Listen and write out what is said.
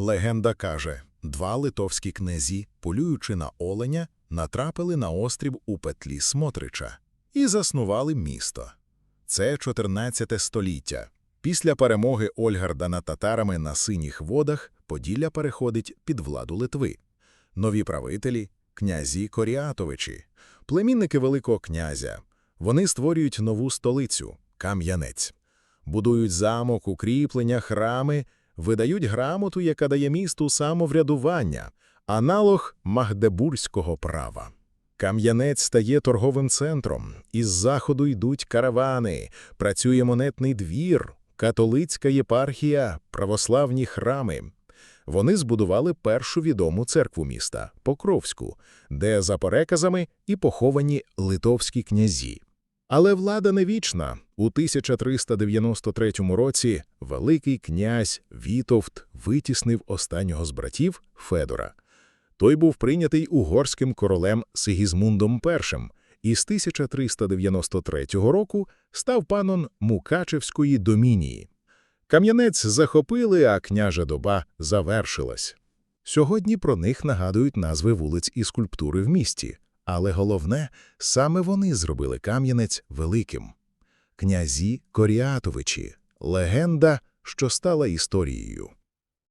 Легенда каже, два литовські князі, полюючи на оленя, натрапили на острів у петлі Смотрича і заснували місто. Це 14 століття. Після перемоги Ольгарда над татарами на синіх водах Поділля переходить під владу Литви. Нові правителі – князі Коріатовичі, племінники Великого князя. Вони створюють нову столицю – Кам'янець. Будують замок, укріплення, храми, видають грамоту, яка дає місту самоврядування, аналог магдебурзького права. Кам'янець стає торговим центром, із заходу йдуть каравани, працює монетний двір, католицька єпархія, православні храми. Вони збудували першу відому церкву міста – Покровську, де, за переказами, і поховані литовські князі. Але влада не вічна. У 1393 році великий князь Вітовт витіснив останнього з братів Федора. Той був прийнятий угорським королем Сигізмундом І і з 1393 року став паном Мукачевської домінії. Кам'янець захопили, а княжа доба завершилась. Сьогодні про них нагадують назви вулиць і скульптури в місті, але головне, саме вони зробили Кам'янець великим. Князі Коріатовичі – легенда, що стала історією.